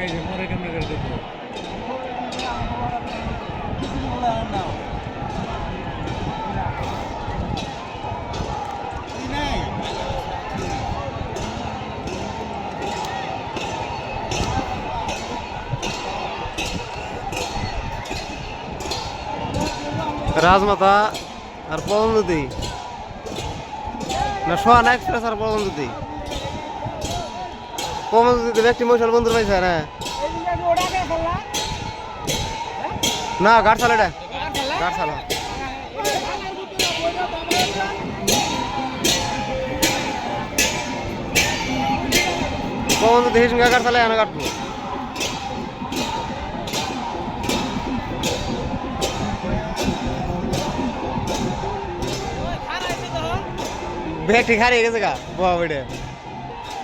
এই যে মরে কেমনে করে দেখো রাজমাতা আর পবন নদী না, সোহানা এক্সপ্রেস আর পবন নদী পবন নদীতে ব্যক্তি মহিষাল বন্ধুর পাইছে না না, গাড়ছাল এটা। গাড়ছাল। পবন নদী হিসঙ্গে গাড়ছালে আনা কাটবো ব্যক্তি হারিয়ে গেছে গা। বাবা বেড়ে